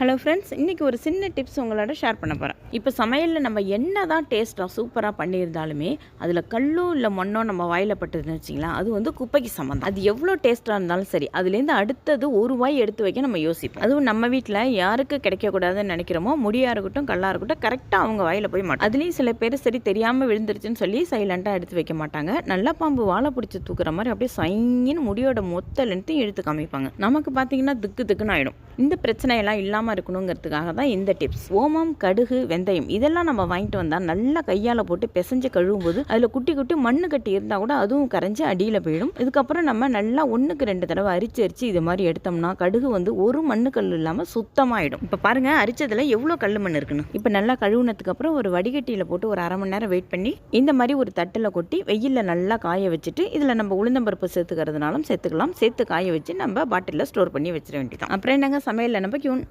Hello friends இன்றைக்கி ஒரு சின்ன டிப்ஸ் உங்களோட ஷேர் பண்ண போகிறேன் இப்போ சமையலில் நம்ம என்ன தான் டேஸ்ட்டாக சூப்பராக பண்ணியிருந்தாலுமே அதில் கல்லோ இல்லை மண்ணோ நம்ம வாயில் பட்டதுன்னு வச்சிங்களேன் அது வந்து குப்பைக்கு சம்மந்தம் அது எவ்வளோ டேஸ்ட்டாக இருந்தாலும் சரி அதுலேருந்து அடுத்தது ஒரு வாய் எடுத்து வைக்க நம்ம யோசிப்போம். அதுவும் நம்ம வீட்டில் யாருக்கு கிடைக்கக்கூடாதுன்னு நினைக்கிறோமோ முடியாக இருக்கட்டும் கல்லாக இருக்கட்டும் கரெக்டாக அவங்க வாயில் போய் மாட்டோம். அதுலேயும் சில பேர் சரி தெரியாமல் விழுந்துருச்சுன்னு சொல்லி சைலண்ட்டாக எடுத்து வைக்க மாட்டாங்க. நல்ல பாம்பு வாழை பிடிச்சி தூக்குற மாதிரி அப்படியே சைங்கின்னு முடியோட மொத்த லென்த்தையும் எடுத்து காமிப்பாங்க. நமக்கு பார்த்தீங்கன்னா திக்கு திக்குன்னு ஆகிடும் இந்த பிரச்சனையெல்லாம் இல்லாமல் இருக்கணுங்கிறதுக்காக தான் இந்த டிப்ஸ் ஓமம் கடுகு வெந்தயம் இதெல்லாம் நம்ம வாங்கிட்டு வந்தால் நல்லா கையால் போட்டு பிசைஞ்சு கழுவும் போது அதில் குட்டி குட்டி மண்ணு கட்டி இருந்தால் கூட அதுவும் கரைஞ்சி அடியில் போயிடும். இதுக்கப்புறம் நம்ம நல்லா ஒன்றுக்கு ரெண்டு தடவை அரிச்சு அரிச்சு இது மாதிரி எடுத்தோம்னா கடுகு வந்து ஒரு மண்ணு கல் இல்லாமல் சுத்தமாயிடும். இப்போ பாருங்க அரிச்சதில் எவ்வளோ கல் மண் இருக்குன்னு. இப்போ நல்லா கழுவுனதுக்கு அப்புறம் ஒரு வடிகட்டியில் போட்டு ஒரு அரை மணி நேரம் வெயிட் பண்ணி இந்த மாதிரி ஒரு தட்டில் கொட்டி வெயிலில் நல்லா காய வச்சுட்டு இதில் நம்ம உளுந்தம்பருப்பு சேர்த்துக்கிறதுனாலும் சேர்த்துக்கலாம். சேர்த்து காய வச்சு நம்ம பாட்டிலில் ஸ்டோர் பண்ணி வச்சிட வேண்டியதான் அப்புறம் என்னங்க சமையலில் நம்ம கியூன்